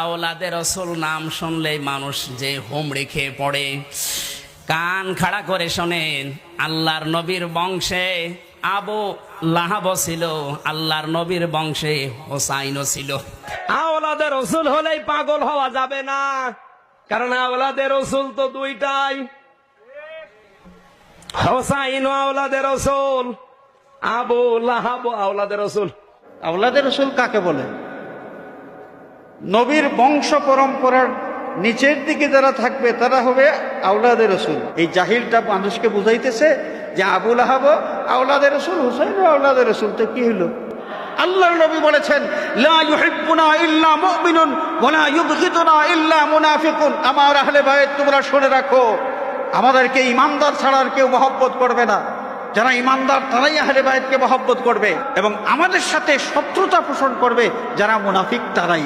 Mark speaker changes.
Speaker 1: আওলাদে রসুল নাম শুনলেই মানুষ যে হুমড়ি খেয়ে পড়ে। কান খাড়া করে শোনেন আল্লাহর নবীর বংশে আবু লাহাব ছিল আল্লাহর নবীর বংশে হোসাইনও ছিল।
Speaker 2: আওলাদের রসুল হলেই পাগল হওয়া যাবে না কারণ আওলাদের রসুল তো দুইটাই। হোসাইন আওলাদের রসুল আবু লাহাব আওলাদের রসুল।
Speaker 3: আওলাদের রসুল কাকে বলে? নবীর বংশ পরম্পরার নিচের দিকে যারা থাকবে, তারা হবে আওলাদের রসুল। এই জাহিলটা মানুষকে বুঝাইতেছে যে আবুল আহাব আওলাদের রসুল, হুসাইন আওলাদের রসুল। তো কি হলো আল্লাহর নবী বলেছেন, লা ইউহিব্বুনা ইল্লা মুমিনুন ওয়া লা ইউবগিদুনা ইল্লা মুনাফিকুন। আমার আহলে বাইত, তোমরা শুনে রাখো, আমাদেরকে ইমানদার ছাড়া আর কেউ মহব্বত করবে না। যারা ইমানদার, তারাই আহলে বাইতকে মহব্বত করবে এবং আমাদের সাথে শত্রুতা পোষণ করবে, যারা মুনাফিক, তারাই।